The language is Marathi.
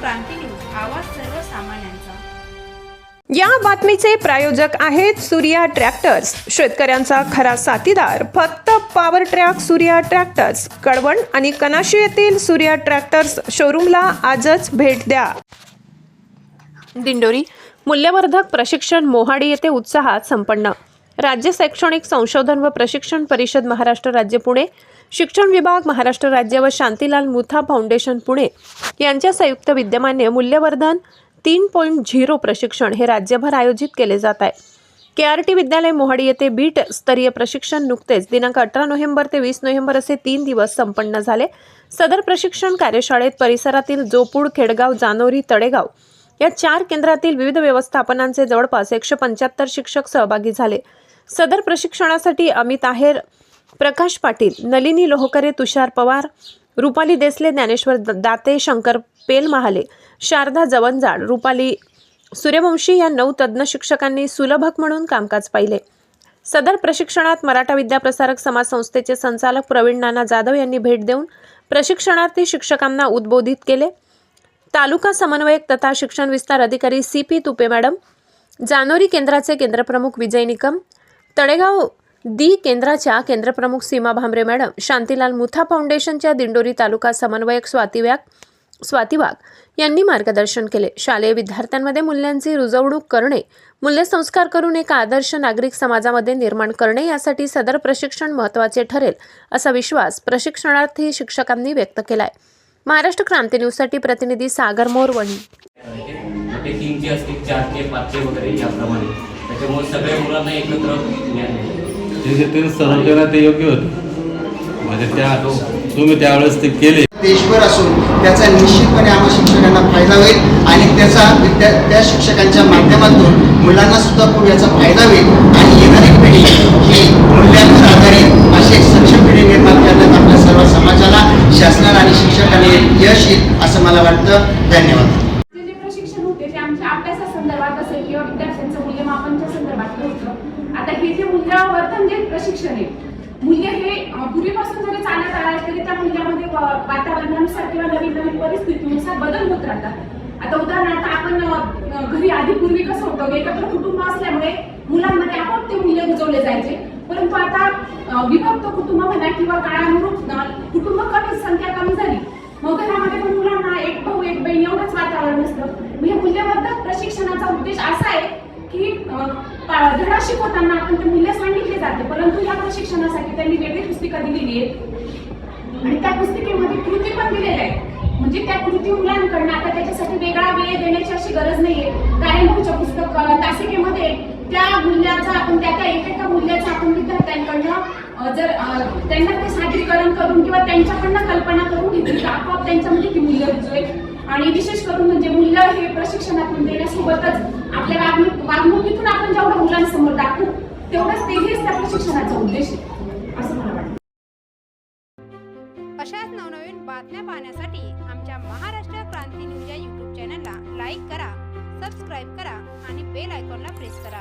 क्रांती न्यूज आवाज सर्वसामान्यांचा. या बातमीचे प्रायोजक आहेत सूर्या ट्रॅक्टर्स. शेतकऱ्यांचा खरा साथीदार फक्त power track Surya tractors. Kalwan आणि कनाशी येथील सूर्या ट्रॅक्टर्स शोरूमला आजच भेट द्या. दिंडोरी मूल्यवर्धक प्रशिक्षण मोहाडी येथे उत्साहात संपन्न. राज्य शैक्षणिक संशोधन व प्रशिक्षण परिषद महाराष्ट्र राज्य पुणे शिक्षण विभाग महाराष्ट्र राज्य व शांतीलाल मुथा फाउंडेशन पुणे यांच्या संयुक्त विद्यमाने मूल्यवर्धन तीन पॉईंट झिरो प्रशिक्षण हे राज्यभर आयोजित केले जात आहे. के आर टी विद्यालय मोहाडी येथे बीट स्तरीय प्रशिक्षण नुकतेच दिनांक अठरा नोव्हेंबर ते वीस नोव्हेंबर असे तीन दिवस संपन्न झाले. सदर प्रशिक्षण कार्यशाळेत परिसरातील जोपूड खेडगाव जानोरी तळेगाव या चार केंद्रातील विविध व्यवस्थापनांचे जवळपास एकशे पंच्याहत्तर शिक्षक सहभागी झाले. सदर प्रशिक्षणासाठी अमित आहेर प्रकाश पाटील नलिनी लोहकरे तुषार पवार रुपाली देसले ज्ञानेश्वर द- दाते शंकर पेलमहाले शारदा जवंजाड रुपाली सूर्यवंशी या नऊ तज्ज्ञ शिक्षकांनी सुलभक म्हणून कामकाज पाहिले. सदर प्रशिक्षणात मराठा विद्याप्रसारक समाज संस्थेचे संचालक प्रवीण नाना जाधव यांनी भेट देऊन प्रशिक्षणार्थी शिक्षकांना उद्बोधित केले. तालुका समन्वयक तथा शिक्षण विस्तार अधिकारी C P Tupe madam Janori केंद्राचे केंद्रप्रमुख विजय निकम तळेगाव दी केंद्राच्या केंद्रप्रमुख सीमा भांबरे मॅडम शांतीलाल मुथा फाउंडेशनच्या दिंडोरी तालुका समन्वयक स्वाती व्याग स्वाती वाघ यांनी मार्गदर्शन केले. शालेय विद्यार्थ्यांमध्ये मूल्यांची रुजवणूक करणे मूल्यसंस्कार करून एक आदर्श नागरिक समाजामध्ये निर्माण करणे यासाठी सदर प्रशिक्षण महत्त्वाचे ठरेल असा विश्वास प्रशिक्षणार्थी शिक्षकांनी व्यक्त केलाय. महाराष्ट्र क्रांती न्यूजसाठी प्रतिनिधी सागर मोरवणी. ते तीनचे असतील चारचे पाचचे वगैरे याप्रमाणे त्याच्यामुळे सगळ्या मुलांना एकत्र. जे जे ते सर्वजण ते योग्य होते. म्हणजे त्या तुम्ही त्यावेळेस ते केले. देशभर असून त्याचा निश्चितपणे आम्हा शिक्षकांना फायदा होईल आणि त्याचा विद्या त्या शिक्षकांच्या माध्यमातून मुलांना सुद्धा खूप याचा फायदा होईल. आणि येणारी पिढी ही मूल्यांवर आधारित अशी एक सक्षम पिढी निर्माण करण्यात आपल्या सर्व समाजाला शासनाला आणि शिक्षकांना यश येईल असं मला वाटतं. धन्यवाद जे जे प्रशिक्षण होते ते आमच्या अभ्यासासंदर्भात असेल किंवा विद्यार्थ्यांचं बाकी होतं. आता हे जे मूल्यावर्तन जे म्हणजे प्रशिक्षण आहे. मूल्य हे पूर्वीपासून जरी चालत आलं तरी त्या मूल्यामध्ये वातावरणानुसार किंवा नवीन नवीन परिस्थितीनुसार बदल होत राहतात. आता उदाहरणार्थ आपण घरी आधी पूर्वी कसं होतं म्हणजे एकत्र कुटुंब असल्यामुळे मुलांमध्ये आपण ते मूल्य रुजवले जायचे. परंतु आता विभक्त कुटुंब म्हणा किंवा काळानुरूप कुटुंब कमी संख्या कमी झाली. मग घरामध्ये पण मुलांना एक भाऊ एक बहीण एवढंच वातावरण असतं. हे मूल्यवर्धक प्रशिक्षणाचा उद्देश असा आहे की धडा शिकवताना आपण ते मूल्य सांगितले जाते परंतु या प्रशिक्षणासाठी त्यांनी वेगळी पुस्तिका दिलेली आहे. आणि त्या पुस्तिकेमध्ये कृती पण दिलेल्या आहे म्हणजे त्या कृती मुलांकडनं आता त्याच्यासाठी वेगळा वेळ देण्याची अशी गरज नाहीये. कार्यानुभूच्या पुस्तक तासिकेमध्ये त्या मूल्याचा आपण त्या त्या एकेका मूल्याचा आपण विद्यार्थ्यांकडनं जर त्यांना ते सादरीकरण करून किंवा त्यांच्याकडनं कल्पना करून घेतली तर आपोआप त्यांच्यामध्ये ती मूल्य रुजवेल. आणि विशेष करून म्हणजे मूल्य हे प्रशिक्षणातून देण्यासोबतच आपल्या वागणुकीतून आपण जेवढं मुलांसमोर दाखवू तेवढंच ते हेच त्या प्रशिक्षणाचा उद्देश. असं मला वाटतं. अशाच नवनवीन बातम्या पाहण्यासाठी आमच्या महाराष्ट्र क्रांती न्यूज या यूट्यूब चॅनलला लाईक करा सबस्क्राईब करा आणि बेल आयकॉनला प्रेस करा.